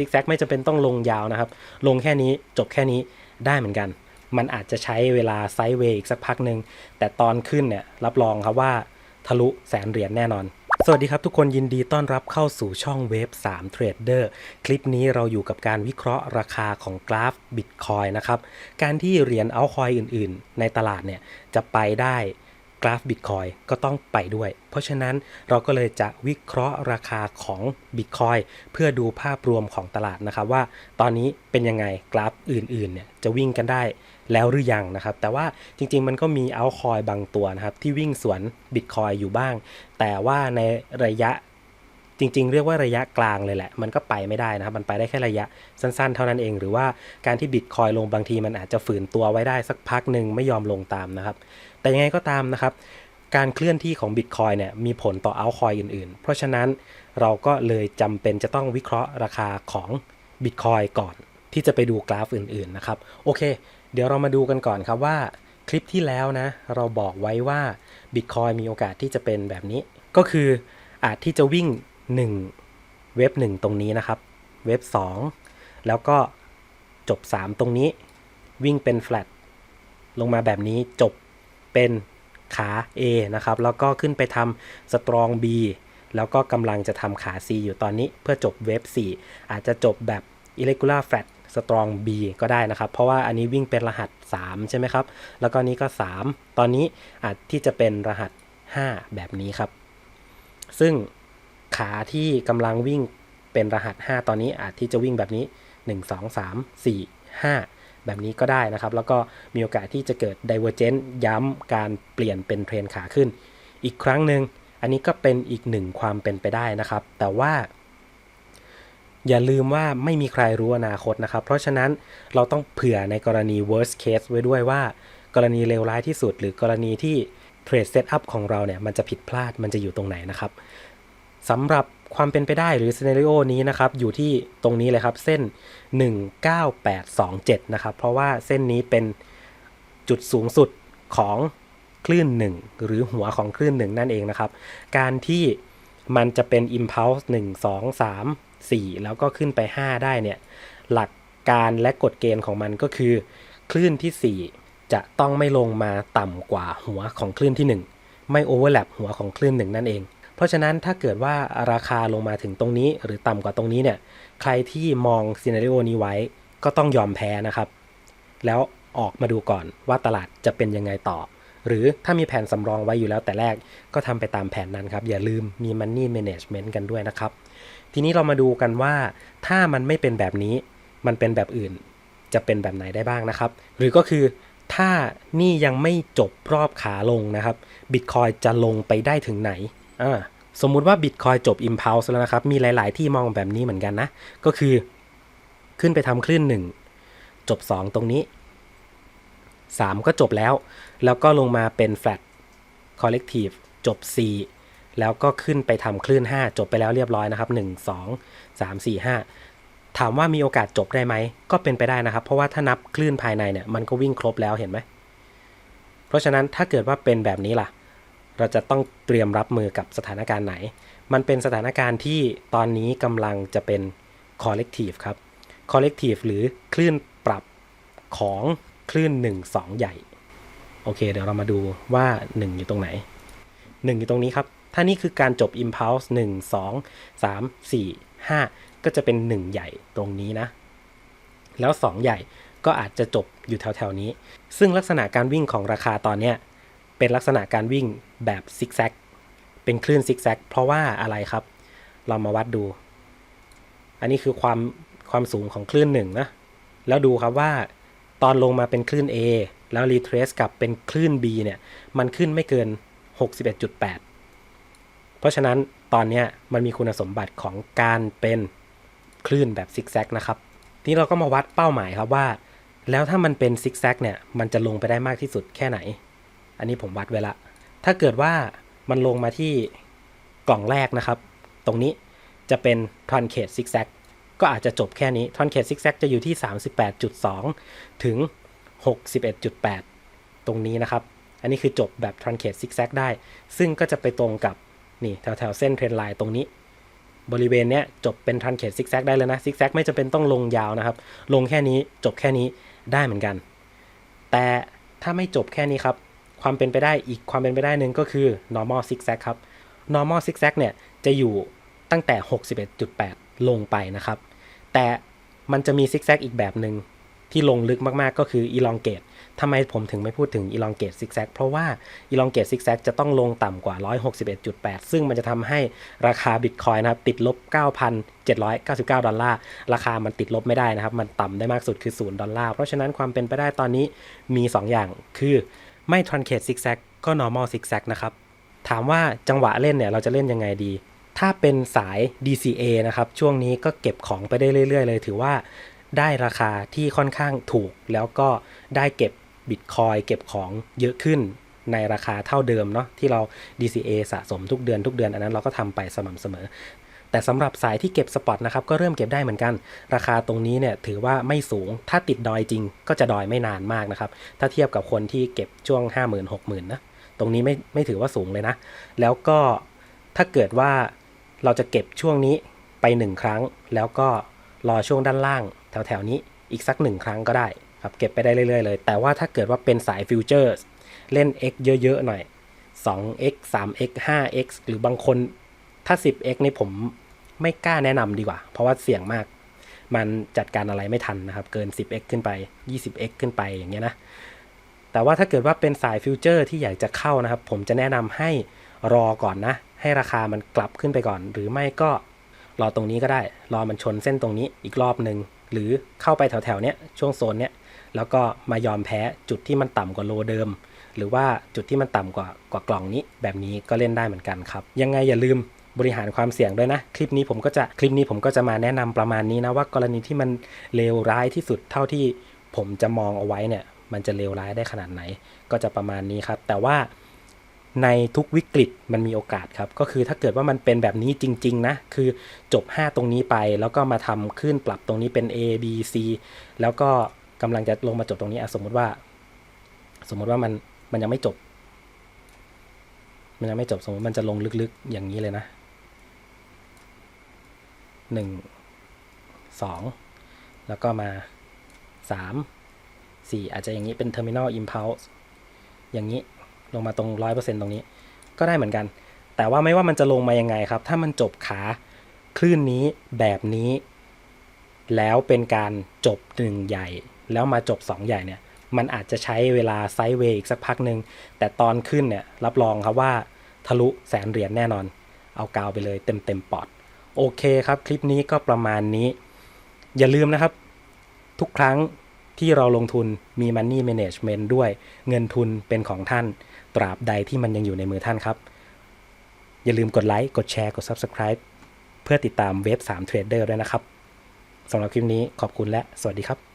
ซิกแซกไม่จำเป็นต้องลงยาวนะครับ ลงแค่นี้จบแค่นี้ได้เหมือนกัน มันอาจจะใช้เวลาไซด์เวย์อีกสักพักหนึ่งแต่ตอนขึ้นเนี่ยรับรองครับว่าทะลุแสนเหรียญแน่นอน สวัสดีครับทุกคนยินดีต้อนรับเข้าสู่ช่องเวฟ3 Trader คลิปนี้เราอยู่กับการวิเคราะห์ราคาของกราฟ Bitcoin นะครับ การที่เหรียญเอาคอยอื่น ๆ ในตลาดเนี่ยจะไปได้ กราฟ Bitcoin ก็ต้องไปด้วย เพราะฉะนั้นเราก็เลยจะวิเคราะห์ราคาของ Bitcoin เพื่อดูภาพรวมของตลาดนะครับว่าตอนนี้เป็นยังไงกราฟอื่นๆเนี่ยจะวิ่งกันได้แล้วหรือยังนะครับ แต่ว่าจริงๆมันก็มีเอาคอยบางตัวนะครับที่วิ่งสวน Bitcoin อยู่บ้าง แต่ว่าในระยะ จริง ๆ เรียกว่าระยะกลางเลยแหละ มันก็ไปไม่ได้นะครับ มันไปได้แค่ระยะสั้นๆ เท่านั้นเอง หรือว่าการที่บิตคอยลงบางทีมันอาจจะฝืนตัวไว้ได้สักพักหนึ่งไม่ยอมลงตามนะครับ แต่ยังไงก็ตามนะครับ การเคลื่อนที่ของบิตคอยเนี่ยมีผลต่อเอาคอยอื่นๆ เพราะฉะนั้นเราก็เลยจำเป็นจะต้องวิเคราะห์ราคาของบิตคอยก่อนที่จะไปดูกราฟอื่นๆนะครับ โอเค เดี๋ยวเรามาดูกันก่อนครับว่าคลิปที่แล้วนะ เราบอกไว้ว่าบิตคอยมีโอกาสที่จะเป็นแบบนี้ ก็คืออาจที่จะวิ่ง 1 เว็บ 1 ตรงนี้นะครับ เว็บ 2 แล้วก็จบ 3 ตรงนี้ วิ่งเป็นแฟลตลงมาแบบนี้จบเป็นขา A นะครับ แล้วก็ขึ้นไปทำสตรอง B แล้วก็กำลังจะทำขา C อยู่ตอนนี้เพื่อจบเว็บ 4 อาจจะจบแบบ irregular flat strong B ก็ได้นะครับ เพราะว่าอันนี้วิ่งเป็นรหัส 3 ใช่ไหมครับ แล้วก็นี้ก็ 3 ตอนนี้อาจที่จะเป็นรหัส 5 แบบนี้ครับ ซึ่ง ขาที่กำลังวิ่งเป็นรหัส 5 ตอนนี้อาจที่จะวิ่งแบบนี้ 1 2 3 4 5 แบบนี้ก็ได้นะครับ แล้วก็มีโอกาสที่จะเกิด divergence ย้ำการเปลี่ยนเป็นเทรนขาขึ้น อีกครั้งหนึ่งอันนี้ก็เป็นอีกหนึ่งความเป็นไปได้นะครับ แต่ว่า อย่าลืมว่าไม่มีใครรู้อนาคตนะครับ เพราะฉะนั้นเราต้องเผื่อในกรณี worst case ไว้ด้วยว่า กรณีเลวร้ายที่สุด หรือกรณีที่เทรดเซตอัพของเราเนี่ยมันจะผิดพลาดมันจะอยู่ตรงไหนนะครับ สำหรับความเป็นไปได้หรือซีเน r ร o นี้นะครับ อยู่ที่ตรงนี้เลยครับเส้น 19827 นะครับ เพราะว่าเส้นนี้เป็นจุดสูงสุดของคลื่น 1 หรือหัวของคลื่น 1 นั่นเองนะครับ การที่มันจะเป็น impulse 1 2 3 4 แล้วก็ขึ้นไป 5 ได้เนี่ย หลักการและกฎเกณฑ์ของมันก็คือ คลื่นที่ 4 จะต้องไม่ลงมาต่ำกว่าหัวของคลื่นที่ 1 ไม่โอเวอร์แลปหัวของคลื่น 1 นั่นเอง เพราะฉะนั้นถ้าเกิดว่าราคาลงมาถึงตรงนี้ หรือต่ำกว่าตรงนี้เนี่ย ใครที่มองซีนารีโอนี้ไว้ก็ต้องยอมแพ้นะครับ แล้วออกมาดูก่อนว่าตลาดจะเป็นยังไงต่อ หรือถ้ามีแผนสำรองไว้อยู่แล้วแต่แรกก็ทำไปตามแผนนั้นครับ อย่าลืมมี Money Management กันด้วยนะครับ ทีนี้เรามาดูกันว่า ถ้ามันไม่เป็นแบบนี้ มันเป็นแบบอื่น จะเป็นแบบไหนได้บ้างนะครับ หรือก็คือถ้านี่ยังไม่จบรอบขาลงนะครับบิตคอยจะลงไปได้ถึงไหน อ่าสมมุติว่าบิตคอยจบ Impulse แล้วนะครับ มีหลาย ๆ ที่มองแบบนี้เหมือนกันนะ ก็คือขึ้นไปทำคลื่น 1 จบ 2 ตรงนี้ 3 ก็จบแล้ว แล้วก็ลงมาเป็น Flat Collective จบ 4 แล้วก็ขึ้นไปทำคลื่น 5 จบไปแล้วเรียบร้อยนะครับ 1 2 3 4 5 ถามว่ามีโอกาสจบได้ไหม ก็เป็นไปได้นะครับ เพราะว่าถ้านับคลื่นภายในเนี่ย มันก็วิ่งครบแล้วเห็นไหม เพราะฉะนั้นถ้าเกิดว่าเป็นแบบนี้ล่ะ เราจะต้องเตรียมรับมือกับสถานการณ์ไหน มันเป็นสถานการณ์ที่ตอนนี้กำลังจะเป็น collective ครับ collective หรือคลื่นปรับของคลื่น 1 2 ใหญ่ โอเค เดี๋ยวเรามาดูว่า 1 อยู่ตรงไหน 1 อยู่ตรงนี้ครับ ถ้านี่คือการจบ impulse 1 2 3 4 5 ก็จะเป็น 1 ใหญ่ตรงนี้นะ แล้ว 2 ใหญ่ก็อาจจะจบอยู่แถวๆนี้ ซึ่งลักษณะการวิ่งของราคาตอนเนี้ยเป็นลักษณะการวิ่ง แบบซิกแซกเป็นคลื่นซิกแซกเพราะว่าอะไรครับ เรามาวัดดู อันนี้คือความความสูงของคลื่นหนึ่งนะ แล้วดูครับว่าตอนลงมาเป็นคลื่น A แล้วรีเทรสกลับเป็นคลื่น B เนี่ย มันขึ้นไม่เกิน 61.8 เพราะฉะนั้นตอนเนี้ยมันมีคุณสมบัติของการเป็นคลื่นแบบซิกแซกนะครับ ทีนี้เราก็มาวัดเป้าหมายครับว่า แล้วถ้ามันเป็นซิกแซกเนี่ย มันจะลงไปได้มากที่สุดแค่ไหน อันนี้ผมวัดไว้ละ ถ้าเกิดว่ามันลงมาที่กล่องแรกนะครับ ตรงนี้จะเป็นทรันเคทซิกแซกก็อาจจะจบแค่นี้ทรันเคทซิกแซกจะอยู่ที่ 38.2 ถึง 61.8 ตรงนี้นะครับ อันนี้คือจบแบบทรันเคทซิกแซกได้ ซึ่งก็จะไปตรงกับนี่แถวๆเส้นเทรนไลน์ตรงนี้ บริเวณเนี้ยจบเป็นทรันเ e ตซิกแซกได้เลยนะซิกแซกไม่จำเป็นต้องลงยาวนะครับ ลงแค่นี้จบแค่นี้ได้เหมือนกัน แต่ถ้าไม่จบแค่นี้ครับ ความเป็นไปได้อีกความเป็นไปได้หนึ่งก็คือ normal zigzag ครับ normal zigzag เนี่ยจะอยู่ตั้งแต่ 61.8 ลงไปนะครับ แต่มันจะมี zigzag อีกแบบหนึ่งที่ลงลึกมากๆ ก็คือ elongate ทำไมผมถึงไม่พูดถึง elongate zigzag เพราะว่า elongate zigzag จะต้องลงต่ำกว่า 161.8 ซึ่งมันจะทำให้ราคา Bitcoin นะครับ ติดลบ 9,799 ดอลลาร์ ราคามันติดลบไม่ได้นะครับ มันต่ำได้มากสุดคือ 0 ดอลลาร์ เพราะฉะนั้นความเป็นไปได้ตอนนี้มี 2 อย่างคือ ไม่ truncate zigzag ก็ normal zigzag นะครับ ถามว่าจังหวะเล่นเนี่ยเราจะเล่นยังไงดี ถ้าเป็นสาย DCA นะครับ ช่วงนี้ก็เก็บของไปได้เรื่อย ๆ เลย ถือว่าได้ราคาที่ค่อนข้างถูก แล้วก็ได้เก็บบิตคอยเก็บของเยอะขึ้นในราคาเท่าเดิมเนาะที่เรา DCA สะสมทุกเดือนทุกเดือนอันนั้นเราก็ทำไปสม่ำเสมอ แต่สำหรับสายที่เก็บสปอตนะครับก็เริ่มเก็บได้เหมือนกัน ราคาตรงนี้เนี่ยถือว่าไม่สูง ถ้าติดดอยจริงก็จะดอยไม่นานมากนะครับ ถ้าเทียบกับคนที่เก็บช่วง 5 0,000 6 0,000นะ ตรงนี้ไม่ไม่ถือว่าสูงเลยนะ แล้วก็ถ้าเกิดว่าเราจะเก็บช่วงนี้ไปหนึ่งครั้ง แล้วก็รอช่วงด้านล่าง แถวๆนี้อีกสักหนึ่งครั้งก็ได้ครับเก็บไปได้เรื่อยๆเลย แต่ว่าถ้าเกิดว่าเป็นสายฟิวเจอร์เล่น X เยอะๆหน่อย 2x 3x 5x หรือบางคนถ้า 10x นี่ผม ไม่กล้าแนะนำดีกว่า เพราะว่าเสี่ยงมาก มันจัดการอะไรไม่ทันนะครับ เกิน 10x ขึ้นไป 20x ขึ้นไปอย่างเงี้ยนะ แต่ว่าถ้าเกิดว่าเป็นสายฟิวเจอร์ที่อยากจะเข้านะครับ ผมจะแนะนำให้รอก่อนนะ ให้ราคามันกลับขึ้นไปก่อน หรือไม่ก็รอตรงนี้ก็ได้ รอมันชนเส้นตรงนี้อีกรอบหนึ่งหรือเข้าไปแถวๆเนี้ยช่วงโซนเนี้ยแล้วก็มายอมแพ้จุดที่มันต่ำกว่าโลเดิม หรือว่าจุดที่มันต่ำกว่ากว่ากล่องนี้ แบบนี้ก็เล่นได้เหมือนกันครับ ยังไงอย่าลืม บริหารความเสี่ยงด้วยนะ คลิปนี้ผมก็จะคลิปนี้ผมก็จะมาแนะนำประมาณนี้นะว่ากรณีที่มันเลวร้ายที่สุดเท่าที่ผมจะมองเอาไว้เนี่ย มันจะเลวร้ายได้ขนาดไหน ก็จะประมาณนี้ครับ แต่ว่าในทุกวิกฤตมันมีโอกาสครับ ก็คือถ้าเกิดว่ามันเป็นแบบนี้จริง ๆ นะ คือจบ 5 ตรงนี้ไป แล้วก็มาทำขึ้นปรับตรงนี้เป็น A B C แล้วก็กำลังจะลงมาจบตรงนี้สมมุติว่า สมมุติว่ามันมันยังไม่จบ มันยังไม่จบสมมติมันจะลงลึกๆอย่างนี้เลยนะ หนึ่งสองแล้วก็มาสามสี่อาจจะอย่างนี้เป็น terminal impulse อย่างนี้ลงมาตรงร้อยเปอร์เซ็นตรงนี้ ก็ได้เหมือนกัน แต่ว่าไม่ว่ามันจะลงมายังไงครับ ถ้ามันจบขาคลื่นนี้แบบนี้ แล้วเป็นการจบหนึ่งใหญ่ แล้วมาจบ 2 ใหญ่เนี่ยมันอาจจะใช้เวลาไซด์เวย์อีกสักพักหนึ่งแต่ตอนขึ้นเนี่ยรับรองครับว่าทะลุแสนเหรียญแน่นอน เอากาวไปเลยเต็มเต็มปอด โอเคครับ คลิปนี้ก็ประมาณนี้ อย่าลืมนะครับ ทุกครั้งที่เราลงทุนมี Money Management ด้วยเงินทุนเป็นของท่าน ตราบใดที่มันยังอยู่ในมือท่านครับ อย่าลืมกดไลค์ กดแชร์ กด Subscribe เพื่อติดตามเว็บ3 Trader ด้วยนะครับสำหรับคลิปนี้ขอบคุณและสวัสดีครับ